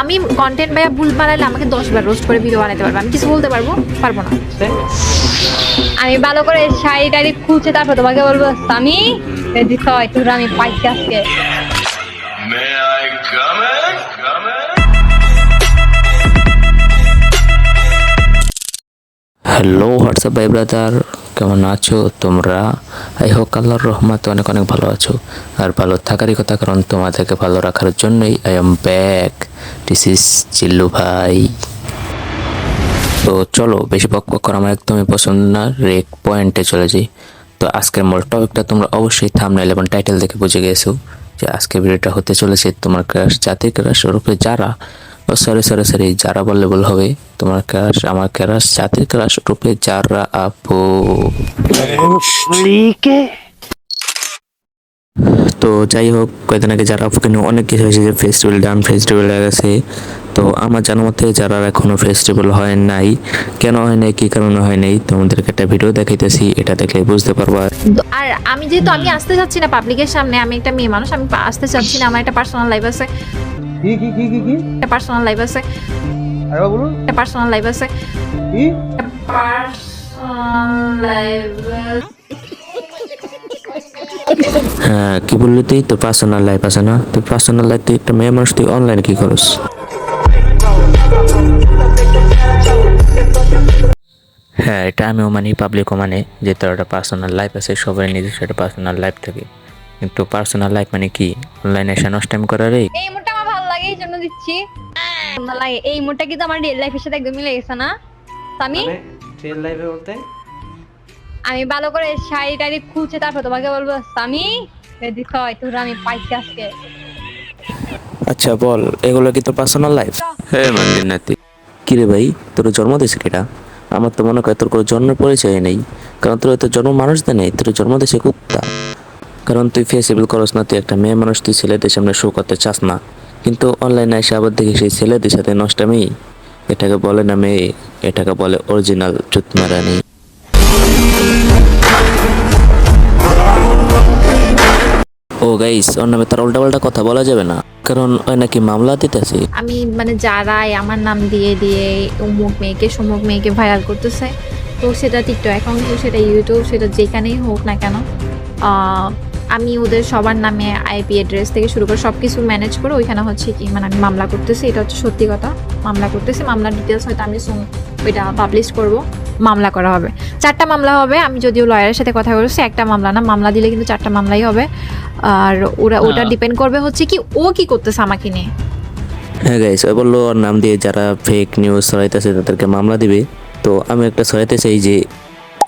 আমি কন্টেন্ট ভাইয়া ভুল বানালে আমাকে দশবার রোস্ট করে ভিডিও বানাতে পারব। আমি কিছু বলতে পারব? পারব না। আমি ভালো করে শাড়ি টাড়ি খুলছে তারপর তোমাকে বলব স্বামী হয় তোর আমি পাইছি আজকে? হ্যালো হোয়াটসঅ্যাপ ভাই ব্রাদার কেমন আছো তোমরা? আই হোক আল্লাহর রহমতে অনেক অনেক ভালো আছো। আর ভালো থাকারই কথা কারণ তোমাদেরকে ভালো রাখার জন্যই I am back this is Chillu ভাই তো চলো, বেশি বক বক করা আমার একদমই পছন্দ না, রেক পয়েন্টে চলে যাই। তো আজকের মূল টপিকটা তোমরা অবশ্যই থামনাইল এবং টাইটেল দেখে বুঝে গেছো যে আজকের ভিডিওটা হতে চলেছে তোমার ক্রাশ জাতি ক্রাশ ওরূপে যারা। ও সরি সরি সরি যারা বললে ভুল হবে, তোমার ক্রাশ আমার ক্রাশ জাতির ক্রাশ রূপে যারা আপু। তো যাই হোক কয়েকদিন আগে যারা নিয়ে অনেক কিছু হয়েছে যে ফেস্টিভ্যাল ডান ফেস্টিভ্যাল হয়ে গেছে তো আমার জানার মতে যারা এখনও ফেস্টিভ্যাল হয় নাই কেন হয় নাই কী কারণে হয় নাই তোমাদেরকে একটা ভিডিও দেখাইতেছি এটা দেখলে বুঝতে পারবা। আর আমি যেহেতু আমি আসতে চাচ্ছি না পাবলিকের সামনে আমি একটা মেয়ে মানুষ আমি আসতে চাচ্ছি না আমার একটা পার্সোনাল লাইফ আছে। কি কি কি কি কি? একটা পার্সোনাল লাইফ আছে। আরেকবার বলুন। একটা পার্সোনাল লাইফ আছে। কি? পার্সোনাল লাইফ হ্যাঁ কি বললি তুই? তোর পার্সোনাল লাইফ আছে না? তোর পার্সোনাল লাইফ তুই একটা মেয়ে মানুষ তুই অনলাইনে কি করস? হ্যাঁ এটা আমিও মানি পাবলিকও মানে যে তোর একটা পার্সোনাল লাইফ আছে সবাই নিজস্ব একটা পার্সোনাল লাইফ থাকে। কিন্তু পার্সোনাল লাইফ মানে কি? অনলাইনে এসে নষ্ট টাইম করার এই? এই মোটটা আমার ভালো লাগে এই জন্য দিচ্ছি। ভালো লাগে এই মোটটা কিন্তু আমার রিয়েল লাইফের সাথে একদম মিলে গেছে না। স্বামী? রিয়েল লাইফে বলতে? আমি ভালো করে শাড়ি টাড়ি খুলছে তারপর তোমাকে বলব স্বামী হয় তোর আমি পাইছি আজকে। আচ্ছা বল এগুলো কি তোর পার্সোনাল লাইফ হ্যাঁ নাতি। কিরে ভাই তোর জন্ম দিয়েছে কেটা আমার তো মনে হয় তোর কোনো জন্মের পরিচয় নেই। কারণ তোর তো জন্ম মানুষ দে নেই তোর জন্ম দিয়েছে কুত্তা। কারণ তুই ফেসিবল করস না তুই একটা মেয়ে মানুষ তুই ছেলেদের সামনে শো করতে চাস না। কিন্তু অনলাইনে এসে আবার দেখি সেই ছেলেদের সাথে নষ্টামি। এটাকে বলে না মেয়ে এটাকে বলে অরিজিনাল চুতমারানি ও গাইস ওর নামে তার উল্টাপাল্টা কথা বলা যাবে না। কারণ ওই নাকি মামলা দিতেছে। আমি মানে যারাই আমার নাম দিয়ে দিয়ে অমুক মেয়েকে সমুক মেয়েকে ভাইরাল করতেছে, তো সেটা টিকটক অ্যাকাউন্ট হোক, সেটা ইউটিউব সেটা যেখানেই হোক না কেন আমি ওদের সবার নামে আইপি অ্যাড্রেস থেকে শুরু করে সব কিছু ম্যানেজ করে ওইখানে হচ্ছে কি মানে আমি মামলা করতেছি, এটা হচ্ছে সত্যি কথা। মামলা করতেছি, মামলার ডিটেলস হয়তো আমি শুন ওইটা পাবলিশ করব। মামলা করা হবে। চারটা মামলা হবে আমি যদিও লয়ারের সাথে কথা বলেছি একটা মামলা না মামলা দিলে কিন্তু চারটা মামলাই হবে। আর ওরা ওটা ডিপেন্ড করবে হচ্ছে কি ও কি করতেছে আমাকে নিয়ে। হ্যাঁ গাইস ওই বলল ওর নাম দিয়ে যারা ফেক নিউজ ছড়াইতেছে তাদেরকে মামলা দিবে। তো আমি একটা ছড়াইতে চাই যে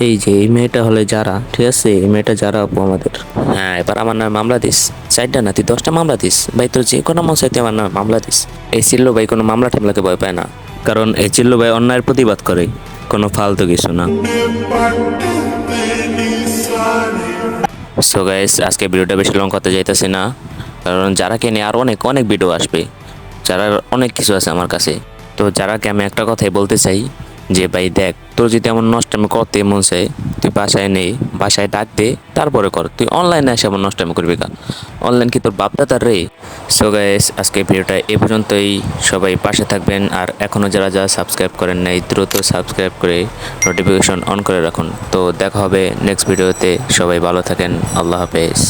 এই যে এই মেয়েটা হলে যারা ঠিক আছে? এই মেয়েটা যারা আপু আমাদের। হ্যাঁ এবার আমার নামে মামলা দিস। চারটা না তুই দশটা মামলা দিস। ভাই তোর যে কোনো মন চাইতে আমার নামে মামলা দিস। এই চিল্লো ভাই কোনো মামলা টামলাকে ভয় পায় না। কারণ এই চিল্লো ভাই অন্যায়ের প্রতিবাদ করে। কোনো ফালতু কিছু না। সো গাইস আজকে ভিডিওটা বেশি লং করতে যাইতেছি না, কারণ যারা নিয়ে আর অনেক অনেক ভিডিও আসবে। যারা অনেক কিছু আছে আমার কাছে। তো যারাকে আমি একটা কথাই বলতে চাই, যে ভাই দেখ, তোর যদি এমন নষ্ট আমি করতে মন চাই বাসায় নেই, বাসায় ডাক দে, তারপরে কর। তুই অনলাইনে এসে আমার নষ্ট করবি কা অনলাইন কি তোর বাপদাদার রে? সো গাইস আজকে ভিডিওটা এ পর্যন্তই। সবাই পাশে থাকবেন আর এখনও যারা যারা সাবস্ক্রাইব করেন নাই, দ্রুত সাবস্ক্রাইব করে নোটিফিকেশন অন করে রাখুন। তো দেখা হবে নেক্সট ভিডিওতে সবাই ভালো থাকেন। আল্লাহ হাফেজ।